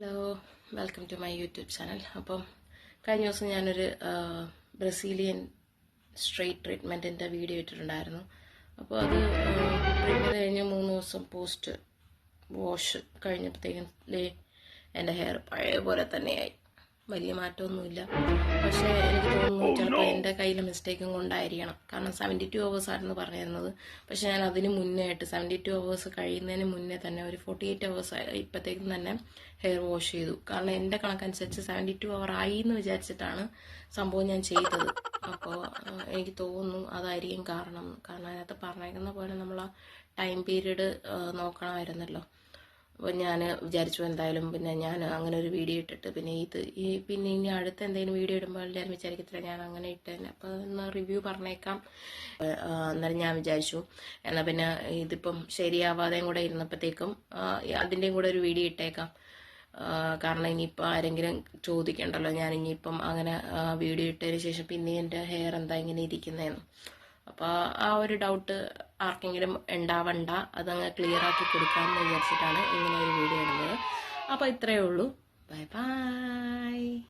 Hello welcome to my YouTube channel അപ്പം കഴിഞ്ഞ ദിവസം ഞാനൊരു ബ്രസീലിയൻ സ്ട്രെയിറ്റ് ട്രീറ്റ്മെന്റിന്റെ വീഡിയോ ഇട്ടിട്ടുണ്ടായിരുന്നു. അപ്പോൾ അത് ട്രീറ്റ്മെന്റ് കഴിഞ്ഞ് മൂന്ന് ദിവസം പോസ്റ്റ് വാഷ് കഴിഞ്ഞപ്പോഴത്തേക്കും എന്റെ ഹെയർ പഴയ പോലെ തന്നെയായി. വലിയ മാറ്റമൊന്നുമില്ല. പക്ഷേ എനിക്ക് എന്റെ കയ്യിൽ മിസ്റ്റേക്കും കൊണ്ടായിരിക്കണം. കാരണം സെവന്റി ടു അവേഴ്സ് ആയിരുന്നു പറഞ്ഞിരുന്നത്. പക്ഷെ ഞാൻ അതിന് മുന്നേ ആയിട്ട് സെവന്റി ടു അവേഴ്സ് കഴിയുന്നതിന് മുന്നേ തന്നെ ഒരു ഫോർട്ടി എയ്റ്റ് അവേഴ്സ് ഇപ്പോഴത്തേക്കും തന്നെ ഹെയർ വാഷ് ചെയ്തു. കാരണം എന്റെ കണക്കനുസരിച്ച് സെവന്റി ടു അവർ ആയി എന്ന് വിചാരിച്ചിട്ടാണ് സംഭവം ഞാൻ ചെയ്തത്. അപ്പോൾ എനിക്ക് തോന്നുന്നു അതായിരിക്കും കാരണം. കാരണം അതിനകത്ത് പറഞ്ഞേക്കുന്ന പോലെ നമ്മൾ ആ ടൈം പീരീഡ് നോക്കണമായിരുന്നല്ലോ. അപ്പോൾ ഞാൻ വിചാരിച്ചു എന്തായാലും പിന്നെ ഞാൻ അങ്ങനെ ഒരു വീഡിയോ ഇട്ടിട്ട് പിന്നെ ഇത് ഈ പിന്നെ ഇനി അടുത്ത എന്തെങ്കിലും വീഡിയോ ഇടുമ്പോൾ എല്ലാവരും വിചാരിക്കത്തില്ല ഞാൻ അങ്ങനെ ഇട്ടേനെ. അപ്പോൾ ഒന്ന് റിവ്യൂ പറഞ്ഞേക്കാം. അന്നേരം ഞാൻ വിചാരിച്ചു. എന്നാൽ പിന്നെ ഇതിപ്പം ശരിയാവാതെയും കൂടെ ഇരുന്നപ്പോഴത്തേക്കും അതിന്റെയും കൂടെ ഒരു വീഡിയോ ഇട്ടേക്കാം. കാരണം ഇനിയിപ്പോൾ ആരെങ്കിലും ചോദിക്കണ്ടല്ലോ ഞാൻ ഇനിയിപ്പം അങ്ങനെ വീഡിയോ ഇട്ടതിന് ശേഷം പിന്നെ എന്റെ ഹെയർ എന്താ ഇങ്ങനെ ഇരിക്കുന്നതെന്ന് അപ്പോൾ ആ ഒരു ഡൗട്ട് ആർക്കെങ്കിലും ഉണ്ടാവണ്ട അതങ്ങ് ക്ലിയർ ആക്കി കൊടുക്കാമെന്ന് വിചാരിച്ചിട്ടാണ് ഇങ്ങനെ ഒരു വീഡിയോ ഇടുന്നത്. അപ്പോൾ ഇത്രയേ ഉള്ളൂ. Bye bye